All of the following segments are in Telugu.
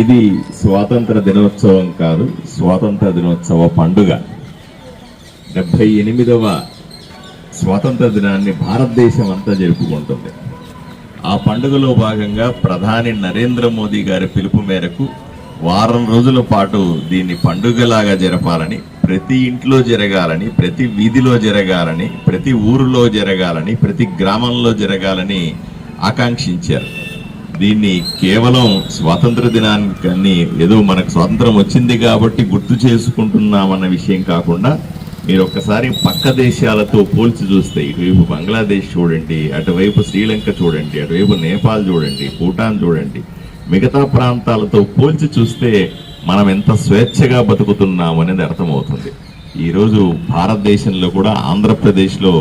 ఇది స్వాతంత్ర దినోత్సవం కాదు స్వాతంత్ర దినోత్సవ పండుగ. డెబ్బై ఎనిమిదవ స్వాతంత్ర దినాన్ని భారతదేశం అంతా జరుపుకుంటుంది. ఆ పండుగలో భాగంగా ప్రధాని నరేంద్ర మోదీ గారి పిలుపు మేరకు వారం రోజుల పాటు దీన్ని పండుగలాగా జరపాలని ప్రతి ఇంట్లో జరగాలని ప్రతి వీధిలో జరగాలని ప్రతి ఊరిలో జరగాలని ప్రతి గ్రామంలో జరగాలని ఆకాంక్షించారు. దీన్ని కేవలం స్వాతంత్ర దినాన్ని ఏదో మనకు స్వాతంత్రం వచ్చింది కాబట్టి గుర్తు చేసుకుంటున్నామన్న విషయం కాకుండా మీరు ఒక్కసారి పక్క దేశాలతో పోల్చి చూస్తే ఇటువైపు బంగ్లాదేశ్ చూడండి అటువైపు శ్రీలంక చూడండి అటువైపు నేపాల్ చూడండి భూటాన్ చూడండి మిగతా ప్రాంతాలతో పోల్చి చూస్తే మనం ఎంత స్వేచ్ఛగా బతుకుతున్నాం అనేది అర్థమవుతుంది. ఈరోజు భారతదేశంలో కూడా ఆంధ్రప్రదేశ్లో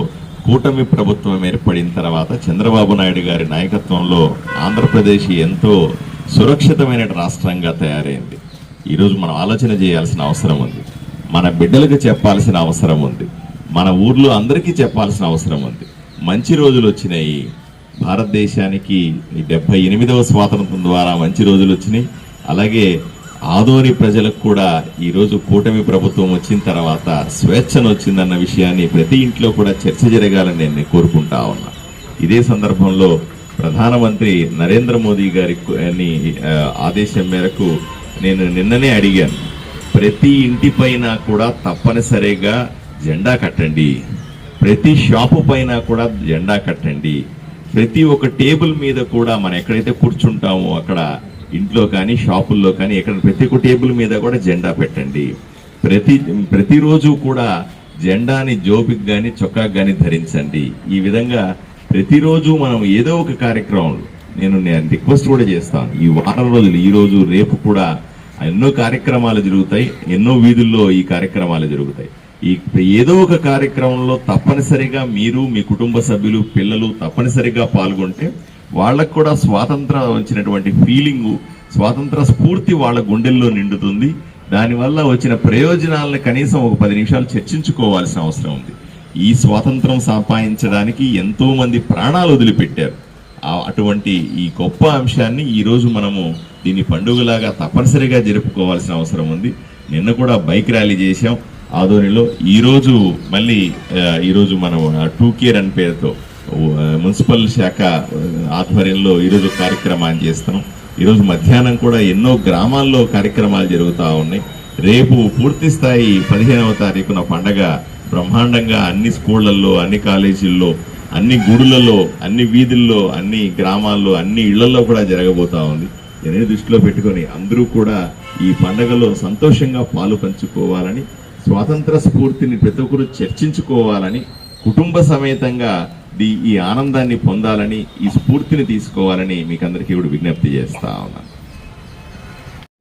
కూటమి ప్రభుత్వం ఏర్పడిన తర్వాత చంద్రబాబు నాయుడు గారి నాయకత్వంలో ఆంధ్రప్రదేశ్ ఎంతో సురక్షితమైన రాష్ట్రంగా తయారైంది. ఈరోజు మనం ఆలోచన చేయాల్సిన అవసరం ఉంది. మన బిడ్డలకు చెప్పాల్సిన అవసరం ఉంది. మన ఊర్లో అందరికీ చెప్పాల్సిన అవసరం ఉంది. మంచి రోజులు వచ్చినాయి. భారతదేశానికి ఈ డెబ్బై ఎనిమిదవ స్వాతంత్రం ద్వారా మంచి రోజులు వచ్చినాయి. అలాగే ఆదోని ప్రజలకు కూడా ఈరోజు కూటమి ప్రభుత్వం వచ్చిన తర్వాత స్వేచ్ఛను వచ్చిందన్న విషయాన్ని ప్రతి ఇంట్లో కూడా చర్చ జరగాలని నేను కోరుకుంటా ఉన్నా. ఇదే సందర్భంలో ప్రధానమంత్రి నరేంద్ర మోదీ గారి ఆదేశం మేరకు నేను నిన్ననే అడిగాను ప్రతి ఇంటిపైన కూడా తప్పనిసరిగా జెండా కట్టండి. ప్రతి షాపు పైన కూడా జెండా కట్టండి. ప్రతి ఒక్క టేబుల్ మీద కూడా మనం ఎక్కడైతే కూర్చుంటామో అక్కడ ఇంట్లో కానీ షాపుల్లో కానీ ఎక్కడ ప్రతి ఒక్క టేబుల్ మీద కూడా జెండా పెట్టండి. ప్రతి ప్రతిరోజు కూడా జెండాని జోబికి కానీ చొక్కాకి కానీ ధరించండి. ఈ విధంగా ప్రతిరోజు మనం ఏదో ఒక కార్యక్రమంలో నేను నేను రిక్వెస్ట్ కూడా చేస్తాను. ఈ వారం రోజులు ఈ రోజు రేపు కూడా ఎన్నో కార్యక్రమాలు జరుగుతాయి. ఎన్నో వీధుల్లో ఈ కార్యక్రమాలు జరుగుతాయి. ఈ ఏదో ఒక కార్యక్రమంలో తప్పనిసరిగా మీరు మీ కుటుంబ సభ్యులు పిల్లలు తప్పనిసరిగా పాల్గొంటే వాళ్ళకు కూడా స్వాతంత్ర వచ్చినటువంటి ఫీలింగు స్వాతంత్ర స్ఫూర్తి వాళ్ళ గుండెల్లో నిండుతుంది. దానివల్ల వచ్చిన ప్రయోజనాలను కనీసం ఒక పది నిమిషాలు చర్చించుకోవాల్సిన అవసరం ఉంది. ఈ స్వాతంత్రం సంపాదించడానికి ఎంతోమంది ప్రాణాలు వదిలిపెట్టారు. అటువంటి ఈ గొప్ప అంశాన్ని ఈరోజు మనము దీన్ని పండుగలాగా తప్పనిసరిగా జరుపుకోవాల్సిన అవసరం ఉంది. నిన్న కూడా బైక్ ర్యాలీ చేశాం. ఆదోనిలో ఈరోజు మళ్ళీ ఈరోజు మనం టూ కేర్ అని పేరుతో మున్సిపల్ శాఖ ఆధ్వర్యంలో ఈరోజు కార్యక్రమాన్ని చేస్తున్నాం ఈరోజు మధ్యాహ్నం కూడా ఎన్నో గ్రామాల్లో కార్యక్రమాలు జరుగుతూ ఉన్నాయి. రేపు పూర్తి స్థాయి పదిహేనవ తారీఖున పండగ. బ్రహ్మాండంగా అన్ని స్కూళ్ళల్లో అన్ని కాలేజీల్లో అన్ని గుడులలో అన్ని వీధుల్లో అన్ని గ్రామాల్లో అన్ని ఇళ్ళలో కూడా జరగబోతా ఉంది. ఇవన్నీ దృష్టిలో పెట్టుకొని అందరూ కూడా ఈ పండగలో సంతోషంగా పాలు పంచుకోవాలని స్వాతంత్ర స్ఫూర్తిని ప్రతి ఒక్కరు చర్చించుకోవాలని కుటుంబ సమేతంగా ఈ ఆనందాన్ని పొందాలని ఈ స్ఫూర్తిని తీసుకోవాలని మీకు అందరికీ కూడా విజ్ఞప్తి చేస్తా ఉన్నాను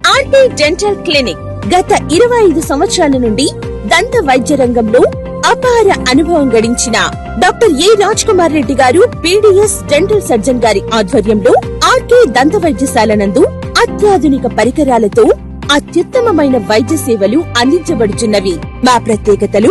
ఆర్టీ డెంటల్ క్లినిక్ గత ఇరవై ఐదు సంవత్సరాల నుండి దంత వైద్య రంగంలో అపార అనుభవం గడించిన డాక్టర్ ఏ రాజ్ కుమార్ రెడ్డి గారు పీడిఎస్ డెంటల్ సర్జన్ గారి ఆధ్వర్యంలో ఆర్కే దంత వైద్యశాల నందు అత్యాధునిక పరికరాలతో అత్యుత్తమమైన వైద్య సేవలు అందించబడుచున్నవి. మా ప్రత్యేకతలు